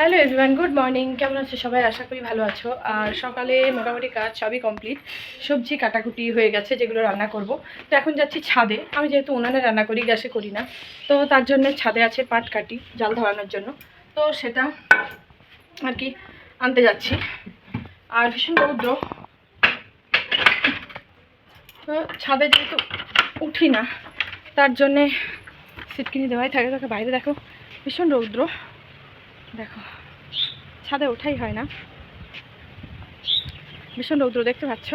Hello everyone good morning কেমন আছো সবাই? আশা করি ভালো আছো। আর সকালে মোটামুটি কাজ সবই কমপ্লিট সবজি কাটাকুটি হয়ে গেছে, যেগুলো রান্না করব। তো এখন যাচ্ছি ছাদে। আমি যেহেতু উনানে রান্না করি, গ্যাসে করি না। তো তার জন্য ছাদে আছে পাট কাটি, জাল ধরানোর জন্য। তো সেটা আর কি আনতে যাচ্ছি। আর ভীষণ রৌদ্র। তো ছাদে যেহেতু উঠি না, তার জন্যে সিটকিনি দেওয়াই থাকে। তোকে বাইরে দেখো, ভীষণ রৌদ্র। দেখো, ছাদে ওঠাই হয় না। ভীষণ রৌদ্র দেখতে পাচ্ছ।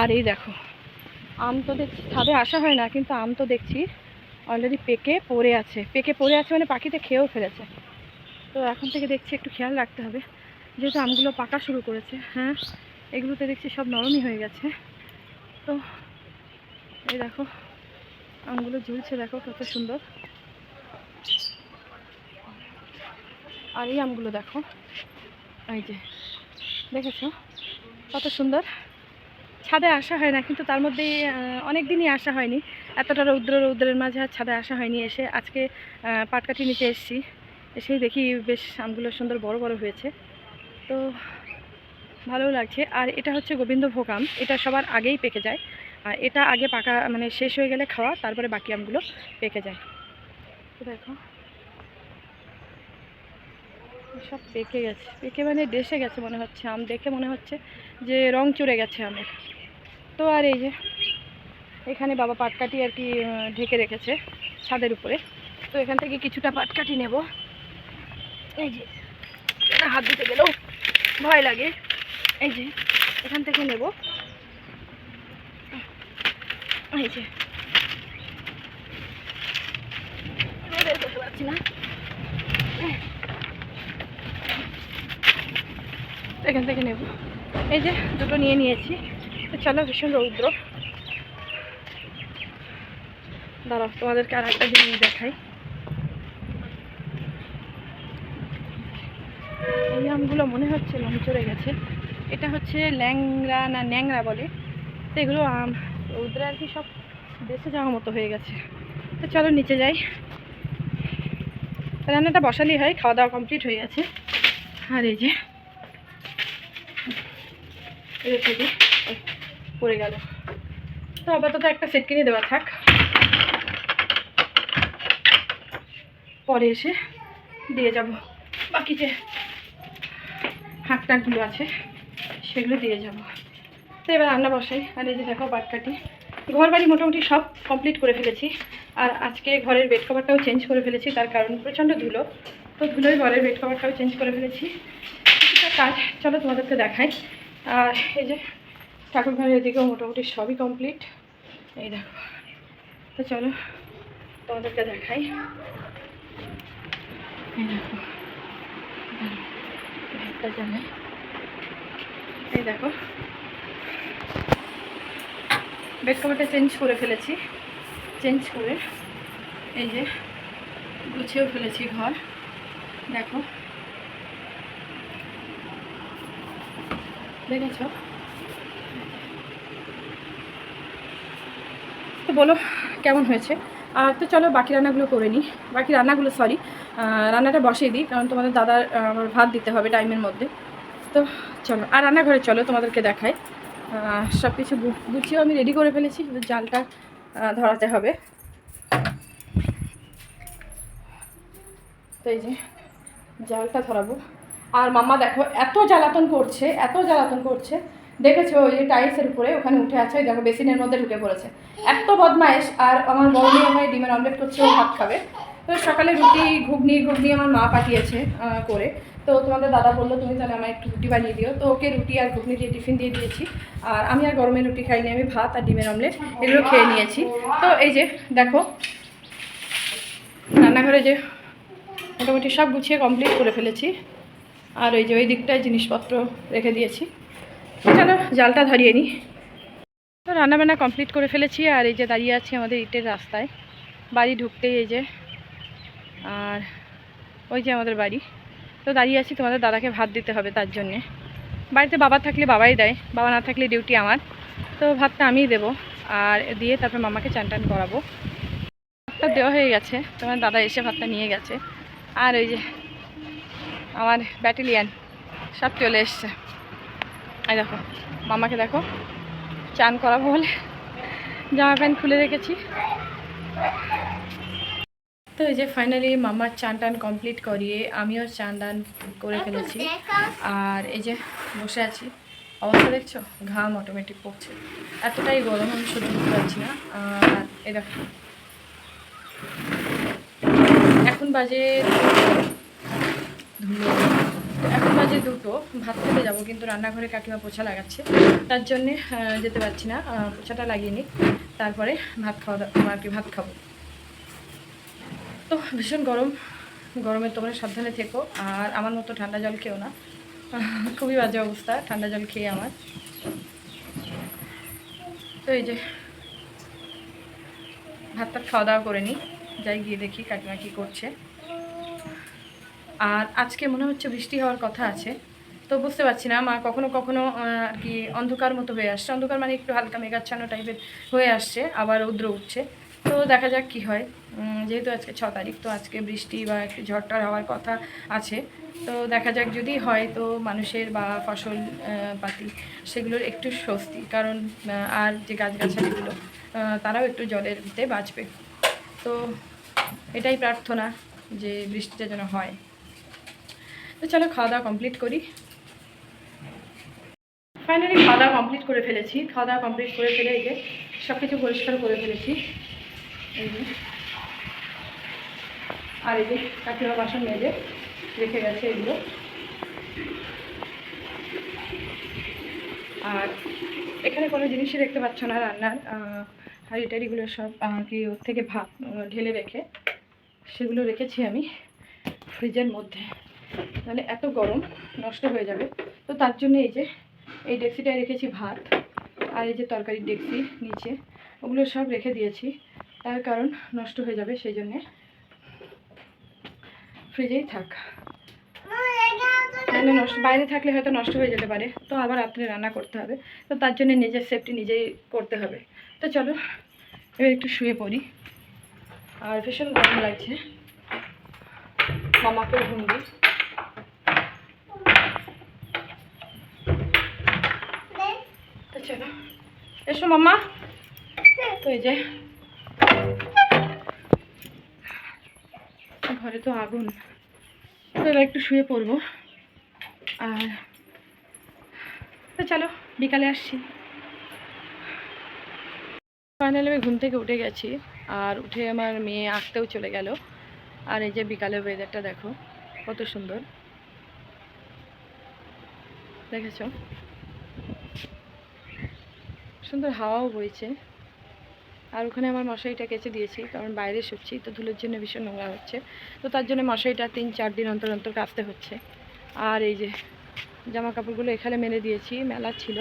আর এই দেখো, আম তো দেখছি, ছাদে আসা হয় না, কিন্তু আম তো দেখছি অলরেডি পেকে পড়ে আছে। পেকে পড়ে আছে মানে পাখিতে খেয়েও ফেলেছে। তো এখন থেকে দেখছি একটু খেয়াল রাখতে হবে। যেহেতু আমগুলো পাকা শুরু করেছে হ্যাঁ এগুলোতে দেখছি সব নরমই হয়ে গেছে। তো এই দেখো, আমগুলো ঝুলছে, দেখো কত সুন্দর। আর এই আমগুলো দেখো। এই যে, দেখেছ? কত সুন্দর। ছাদে আসা হয় না, কিন্তু তার মধ্যে অনেক দিনই আসা হয়নি। এতটা রৌদ্র, রৌদ্রের মাঝে আর ছাদে আসা হয়নি। এসে আজকে পাটকাঠি নিতে এসেছি। এসেই দেখি বেশ আমগুলো সুন্দর বড় বড় হয়েছে। তো ভালো লাগছে। আর এটা হচ্ছে গোবিন্দভোগ আম। এটা সবার আগেই পেকে যায়। আর এটা আগে পাকা মানে শেষ হয়ে গেলে খাওয়া, তারপরে বাকি আমগুলো পেকে যায়। দেখো। সব পেকে গেছে। পেকে মানে ডেসে গেছে মনে হচ্ছে, আম দেখে মনে হচ্ছে যে রং চড়ে গেছে আমের। তো আর এই যে, এখানে বাবা পাটকাঠি আর কি ঢেকে রেখেছে ছাদের উপরে। তো এখান থেকে কিছুটা পাটকাঠি নেব। এই যে হাত দিতে গেলেও ভয় লাগে। এই যে, এখান থেকে নেব। এই যে পারছি না। এখান থেকে নেব। এই যে দুটো নিয়ে নিয়েছি। তো চলো, ভীষণ রৌদ্র। দাঁড়াও, তোমাদেরকে আর একটা জিনিস দেখাই। এই আমগুলো মনে হচ্ছে লং চড়ে গেছে। এটা হচ্ছে ল্যাংরা না ন্যাংরা বলে। তো এগুলো আম, রৌদ্রে আর কি সব দেশে যাওয়ার মতো হয়ে গেছে। তো চলো, নিচে যাই। রান্নাটা বসালেই হয়, খাওয়া দাওয়া কমপ্লিট হয়ে গেছে। আর এই যে এদের থেকে পড়ে গেল। তো আপাতত একটা সেট কিনে দেওয়া থাক। পরে এসে দিয়ে যাব। বাকি যে হাঁক টাকগুলো আছে, সেগুলো দিয়ে যাব। তো এবার রান্না বসাই। আর এই যে দেখো বাটকাটি ঘর বাড়ি মোটামুটি সব কমপ্লিট করে ফেলেছি। আর আজকে ঘরের বেড কভারটাও চেঞ্জ করে ফেলেছি। তার কারণ প্রচণ্ড ধুলো। তো ধুলোই ঘরের বেড কভারটাও চেঞ্জ করে ফেলেছি। কিছুটা কাজ, চলো তোমাদেরকে দেখাই। আর এই যে ঠাকুর ঘরের এদিকেও মোটামুটি সবই কমপ্লিট এই দেখো। তো চলো, তোমাদেরকে দেখাই। এই দেখো। জানাই এই দেখো। বেড কভারটা চেঞ্জ করে ফেলেছি। চেঞ্জ করে এই যে গুছিয়েও ফেলেছি ঘর। দেখো। দেখেছ? তো বলো, কেমন হয়েছে? আর তো চলো বাকি রান্নাগুলো করে নিই। বাকি রান্নাগুলো সরি রান্নাটা বসিয়ে দিই, কারণ তোমাদের দাদার আমার ভাত দিতে হবে টাইমের মধ্যে। তো চলো, আর রান্নাঘরে চলো, তোমাদেরকে দেখাই। সব কিছু গুছিয়েও আমি রেডি করে ফেলেছি শুধু জালটা ধরাতে হবে। তো এই যে, জালটা ধরাবো। আর মাম্মা দেখো, এত জ্বালাতন করছে, এত জ্বালাতন করছে। দেখেছ, ওই যে টাইলসের উপরে, ওখানে উঠে আছে দেখো, বেসিনের মধ্যে ঢুকে পড়েছে। এত বদমাইশ আর আমার বড় মেয়ে আমার ডিমের অমলেট করছে, ও ভাত খাবে। তো সকালে রুটি, ঘুগনি ঘুগনি আমার মা পাঠিয়েছে করে। তো তোমাদের দাদা বলল, তুমি তাহলে আমার একটু রুটি বানিয়ে দিও। তো ওকে রুটি আর ঘুগনি দিয়ে টিফিন দিয়ে দিয়েছি। আর আমি আর গরমের রুটি খাইনি, আমি ভাত আর ডিমের অমলেট এগুলো খেয়ে নিয়েছি। তো এই যে, দেখো, রান্নাঘরে যে মোটামুটি সব গুছিয়ে কমপ্লিট করে ফেলেছি। আর ওই যে ওই দিকটায় জিনিসপত্র রেখে দিয়েছি। চলো, জালটা ধরিয়ে নিই তো রান্নাবান্না কমপ্লিট করে ফেলেছি আর এই যে দাঁড়িয়ে আছি আমাদের ইটের রাস্তায়। বাড়ি ঢুকতেই এই যে, আর ওই যে আমাদের বাড়ি। তো দাঁড়িয়ে আছি, তোমাদের দাদাকে ভাত দিতে হবে তার জন্যে। বাড়িতে বাবা থাকলে বাবাই দেয়, বাবা না থাকলে ডিউটি আমার। তো ভাতটা আমিই দেবো আর দিয়ে তারপর মামাকে চান টান করাবো। ভাতটা দেওয়া হয়ে গেছে, তোমার দাদা এসে ভাতটা নিয়ে গেছে। আর ওই যে আমার ব্যাটেলিয়ান সব চলে এসছে। এই দেখো মামাকে দেখো চান করাবো বলে জামা প্যান্ট খুলে রেখেছি। তো এই যে ফাইনালি মামার চান টান কমপ্লিট করিয়ে আমিও চান টান করে ফেলেছি। আর এই যে বসে আছি অবস্থা দেখছ? ঘাম অটোমেটিক পড়ছে। এতটাই গরম আমি সহ্য করতে পারছি না। আর এই দেখো এখন বাজে এখন বাজে দুটো, ভাত খেতে যাব, কিন্তু রান্নাঘরে কাকিমা পোছা লাগাচ্ছে। তার জন্যে যেতে পারছি না পোছাটা লাগিয়ে নিই। তারপরে ভাত খাওয়া আর কি ভাত খাব। তো ভীষণ গরম, গরমে তোমরা সাবধানে থেকো, আর আমার মতো ঠান্ডা জল খেও না। খুবই বাজে অবস্থা, ঠান্ডা জল খেয়ে আমার। তো এই যে ভাত টাত খাওয়া দাওয়া করে নিই, যাই গিয়ে দেখি কাকিমা কী করছে। আর আজকে মনে হচ্ছে বৃষ্টি হওয়ার কথা আছে, তো বুঝতে পারছি না। মা কখনো কখনো আর কি অন্ধকার মতো হয়ে আসছে। অন্ধকার মানে একটু হালকা মেঘাচ্ছানো টাইপের হয়ে আসছে, আবার রৌদ্র উঠছে। তো দেখা যাক কি হয়। যেহেতু আজকে ছ তারিখ, তো আজকে বৃষ্টি বা একটু ঝড়টর হওয়ার কথা আছে। তো দেখা যাক যদি হয়, তো মানুষের বা ফসল পাতি সেগুলোর একটু স্বস্তি। কারণ আর যে গাছগাছালিগুলো তারাও একটু জলের ভিতরে বাঁচবে। তো এটাই প্রার্থনা যে বৃষ্টিটা যেন হয়। তো চলো খাওয়া দাওয়া কমপ্লিট করি। ফাইনালি খাওয়া দাওয়া কমপ্লিট করে ফেলেছি। খাওয়া দাওয়া কমপ্লিট করে ফেলে এই যে সব কিছু পরিষ্কার করে ফেলেছি। এই যে। আর এই যে কাকিমা বাসন মেজে রেখে গেছে এগুলো। আর এখানে কোনো জিনিসই দেখতে পাচ্ছ না রান্নার। আহ, হাঁড়ি টাড়িগুলো সব কি ওর থেকে ভাত ঢেলে রেখে সেগুলো রেখেছি আমি ফ্রিজের মধ্যে। তাহলে এত গরম, নষ্ট হয়ে যাবে। তো তার জন্য এই যে, এই ডেক্সিটায় রেখেছি ভাত আর এই যে তরকারির ডেক্সি নিচে, ওগুলো সব রেখে দিয়েছি। তার কারণ নষ্ট হয়ে যাবে, সেই জন্যে ফ্রিজেই থাক। নষ্ট, বাইরে থাকলে হয়তো নষ্ট হয়ে যেতে পারে। তো আবার রাত্রে রান্না করতে হবে। তো তার জন্য নিজের সেফটি নিজেই করতে হবে। তো চলো, এবার একটু শুয়ে পড়ি। আর ভীষণ গরম লাগছে। মামাকে ঘুম দিই। তো চলো এসো মামা তো এই যে। ঘরে তো আগুন। তো এবার একটু শুয়ে পড়ব। আর তো চলো, বিকালে আসছি। ফাইনালি আমি ঘুম থেকে উঠে গেছি। আর উঠে আমার মেয়ে আঁকতেও চলে গেল। আর এই যে বিকালের ওয়েদারটা দেখো, কত সুন্দর। দেখেছ? সুন্দর হাওয়াও বইছে। আর ওখানে আমার মশারিটা কেচে দিয়েছি, কারণ বাইরে শুচ্ছি, তো ধুলোর জন্য ভীষণ নোংরা হচ্ছে। তো তার জন্য মশারিটা তিন চার দিন অন্তর অন্তর কাচতে হচ্ছে। আর এই যে জামা কাপড়গুলো এখানে মেলে দিয়েছি, মেলা ছিল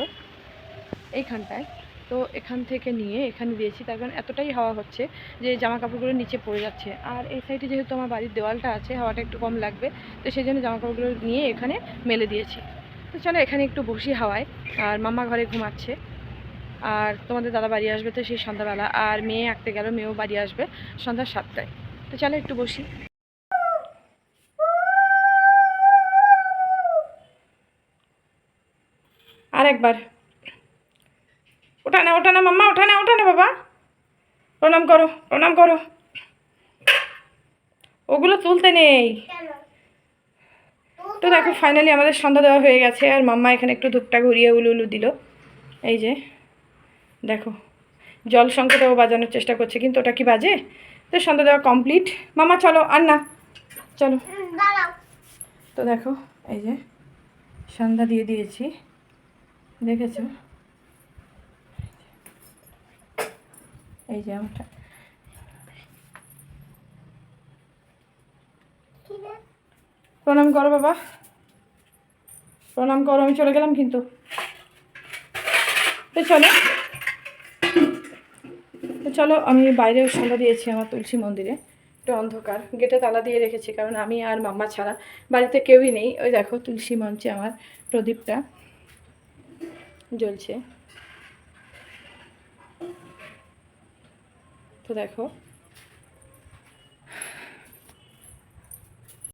এইখানটায়। তো এখান থেকে নিয়ে এখানে দিয়েছি, তার কারণ এতটাই হাওয়া হচ্ছে যে জামা কাপড়গুলো নিচে পড়ে যাচ্ছে। আর এই সাইডে যেহেতু আমার বাড়ির দেওয়ালটা আছে, হাওয়াটা একটু কম লাগবে, তো সেই জন্য জামা কাপড়গুলো নিয়ে এখানে মেলে দিয়েছি। তো চলো এখানে একটু বসি হাওয়ায়, আর মামা ঘরে ঘুমাচ্ছে। আর তোমাদের দাদা বাড়ি আসবে তো সেই সন্ধ্যাবেলা, আর মেয়ে আঁকতে গেল, মেয়েও বাড়ি আসবে সন্ধ্যা সাতটায়। তো চলো একটু বসি। আর একবার। ওঠা না না মাম্মা ওঠা না না বাবা। প্রণাম করো প্রণাম করো। ওগুলো তুলতে নেই। তো দেখো ফাইনালি আমাদের সন্ধ্যা দেওয়া হয়ে গেছে, আর মাম্মা এখানে একটু ধূপটা ঘুরিয়ে উলু উলু দিল। এই যে। দেখো জল সংকেতও বাজানোর চেষ্টা করছে কিন্তু ওটা কি বাজে? তো সন্ধ্যা দেওয়া কমপ্লিট মামা চলো আর না চলো তো দেখো এই যে সন্ধ্যা দিয়ে দিয়েছি দেখেছ? এই যে আমটা। প্রণাম করো বাবা। প্রণাম করো আমি চলে গেলাম কিন্তু। তো চলো। চলো, আমি বাইরেও সন্ধ্যা দিয়েছি আমার তুলসী মন্দিরে। একটু অন্ধকার, গেটে তালা দিয়ে রেখেছি, কারণ আমি আর মাম্মা ছাড়া বাড়িতে কেউই নেই। ওই দেখো, তুলসী মঞ্চে আমার প্রদীপটা জ্বলছে। তো দেখো